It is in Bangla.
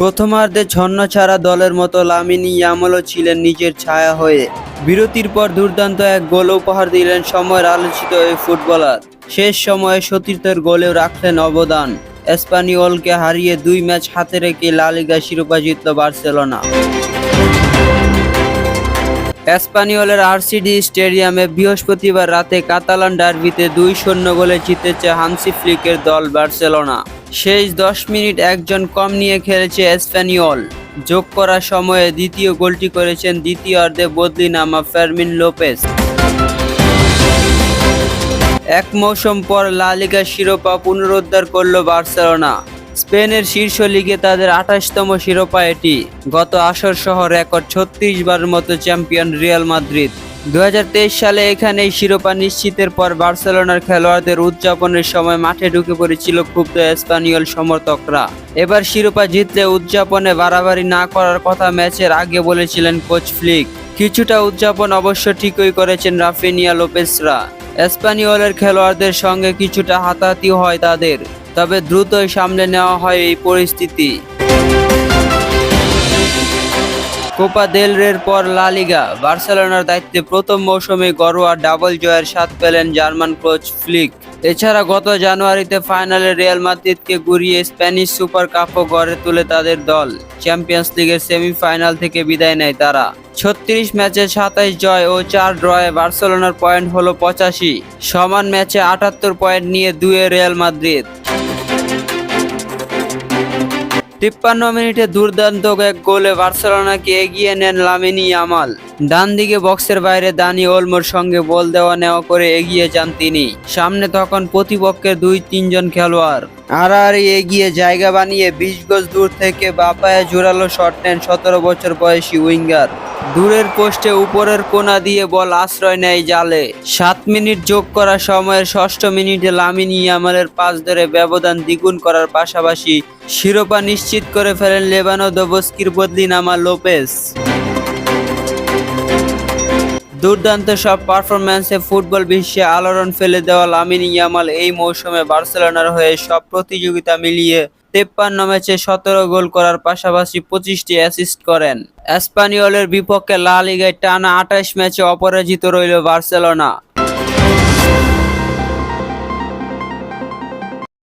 প্রথমার্ধে ছন্ন ছাড়া দলের মতো লামিনী ইয়ামলও ছিলেন নিজের ছায়া হয়ে। বিরতির পর দুর্দান্ত এক গোল উপহার দিলেন সময়ের আলোচিত এই ফুটবলার। শেষ সময়ে সতীর্থের গোলেও রাখলেন অবদান। এসপানিওলকে হারিয়ে দুই ম্যাচ হাতে রেখে লালিগা শিরোপা জিতল বার্সেলোনা। এসপানিওলের আরসিডি স্টেডিয়ামে বৃহস্পতিবার রাতে কাতালান ডার্বিতে দুই শূন্য গোলে জিতেছে হানসি ফ্লিকের দল বার্সেলোনা। শেষ দশ মিনিট একজন কম নিয়ে খেলেছে এসপানিওল যোগ করার সময়ে দ্বিতীয় গোলটি করেছেন দ্বিতীয় অর্ধে বদলি নামা ফার্মিন লোপেস এক মৌসুম পর লা লিগার শিরোপা পুনরুদ্ধার করল বার্সেলোনা। স্পেনের শীর্ষ লিগে তাদের আঠাশতম শিরোপা এটি। গত আসর সহ রেকর্ড ছত্রিশ বারের মতো চ্যাম্পিয়ন রিয়াল মাদ্রিদ। দু হাজার তেইশ সালে এখানেই শিরোপা নিশ্চিতের পর বার্সেলোনার খেলোয়াড়দের উদযাপনের সময় মাঠে ঢুকে পড়েছিল ক্ষুব্ধ স্পানিয়ল সমর্থকরা। এবার শিরোপা জিতলে উদযাপনে বাড়াবাড়ি না করার কথা ম্যাচের আগে বলেছিলেন কোচ ফ্লিক। কিছুটা উদযাপন অবশ্য ঠিকই করেছেন রাফিনিয়া লোপেসরা এসপানিওলের খেলোয়াড়দের সঙ্গে কিছুটা হাতাহাতি হয় তাদের, তবে দ্রুতই সামলে নেওয়া হয় এই পরিস্থিতি। কোপা দেল রের পর লা লিগা। বার্সেলোনার দায়িত্বে প্রথম মৌসুমে ঘরোয়া ডাবল জয়ের স্বাদ পেলেন জার্মান কোচ ফ্লিক। এছাড়া গত জানুয়ারিতে ফাইনালে রিয়াল মাদ্রিদকে গুড়িয়ে স্প্যানিশ সুপার কাপও গড়ে তুলে তাদের দল। চ্যাম্পিয়ন্স লিগের সেমিফাইনাল থেকে বিদায় নেয় তারা। ছত্রিশ ম্যাচে সাতাইশ জয় ও চার ড্রয়ে বার্সেলোনার পয়েন্ট হলো পঁচাশি। সমান ম্যাচে আটাত্তর পয়েন্ট নিয়ে দুয়ে রিয়াল মাদ্রিদ। তিপ্পান্ন মিনিটে দুর্দান্ত এক গোলে বার্সেলোনাকে এগিয়ে নেন লামিনি আমাল ডান দিকে বক্সের বাইরে দানি ওলমোর সঙ্গে বল দেওয়া নেওয়া করে এগিয়ে যান তিনি। সামনে তখন প্রতিপক্ষের দুই তিনজন খেলোয়াড়। আড়াআড়ি এগিয়ে জায়গা বানিয়ে বিশ গজ দূর থেকে বাপায়ে জোরালো শট নেন সতেরো বছর বয়সী উইঙ্গার। দূরের পোস্টে উপরের কোনা দিয়ে বল আশ্রয় নেয় জালে। সাত মিনিট যোগ করা সময়ের ষষ্ঠ মিনিটে লামিন ইয়ামালের পাস ধরে ব্যবধান দ্বিগুণ করার পাশাপাশি শিরোপা নিশ্চিত করে ফেলেন লেবানো দবস্কির বদলি নামা লোপেস দুর্দান্ত সব পারফরম্যান্সে ফুটবল বিশ্বে আলোড়ন ফেলে দেওয়া লামিন ইয়ামাল এই মৌসুমে বার্সেলোনার হয়ে সব প্রতিযোগিতা মিলিয়ে তেপ্পান্ন ম্যাচে সতেরো গোল করার পাশাপাশি পঁচিশটি অ্যাসিস্ট করেন। এসপানিওলের বিপক্ষে লা লিগায় টানা আঠাশ ম্যাচে অপরাজিত রইল বার্সেলোনা।